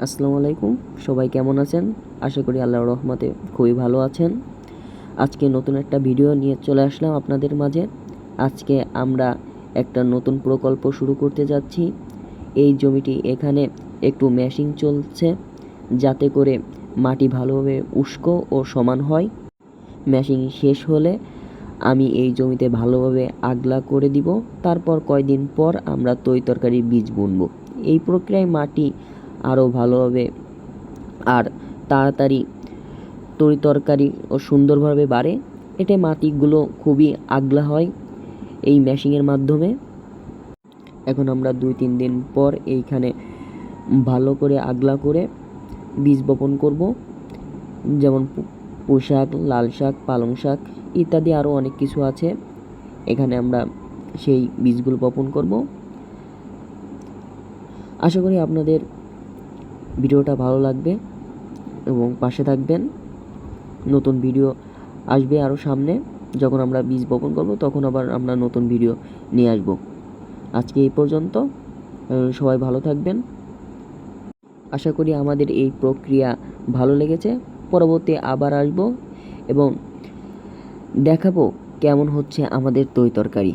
আসসালামু আলাইকুম। সবাই কেমন আছেন? আশা করি আল্লাহর রহমতে খুবই ভালো আছেন। আজকে নতুন একটা ভিডিও নিয়ে চলে আসলাম আপনাদের মাঝে। আজকে আমরা একটা নতুন প্রকল্প শুরু করতে যাচ্ছি। এই জমিটি এখানে একটু ম্যাশিং চলছে, যাতে করে মাটি ভালোভাবে উস্কো ও সমান হয়। ম্যাশিং শেষ হলে আমি এই জমিতে ভালোভাবে আগলা করে দিব। তারপর কয়দিন পর আমরা তৈ তরকারির বীজ বুনবো। এই প্রক্রিয়ায় মাটি আরও ভালো হবে। আর তাড়াতাড়ি তরি তরকারি ও সুন্দরভাবে বাড়ে। এতে মাটিগুলো খুবই আগলা হয় এই ম্যাশিংয়ের মাধ্যমে। এখন আমরা দুই তিন দিন পর এইখানে ভালো করে আগলা করে বীজ বপন করব। যেমন পোশাক লাল শাক, পালং শাক ইত্যাদি আরও অনেক কিছু আছে। এখানে আমরা সেই বীজগুলো বপন করব। আশা করি আপনাদের ভিডিওটা ভালো লাগবে এবং পাশে থাকবেন। নতুন ভিডিও আসবে আরও সামনে। যখন আমরা বীজ বপন করব, তখন আবার আমরা নতুন ভিডিও নিয়ে আসব। আজকে এই পর্যন্ত। সবাই ভালো থাকবেন। আশা করি আমাদের এই প্রক্রিয়া ভালো লেগেছে। পরবর্তী আবার আসব এবং দেখাবো কেমন হচ্ছে আমাদের তৈ তরকারি।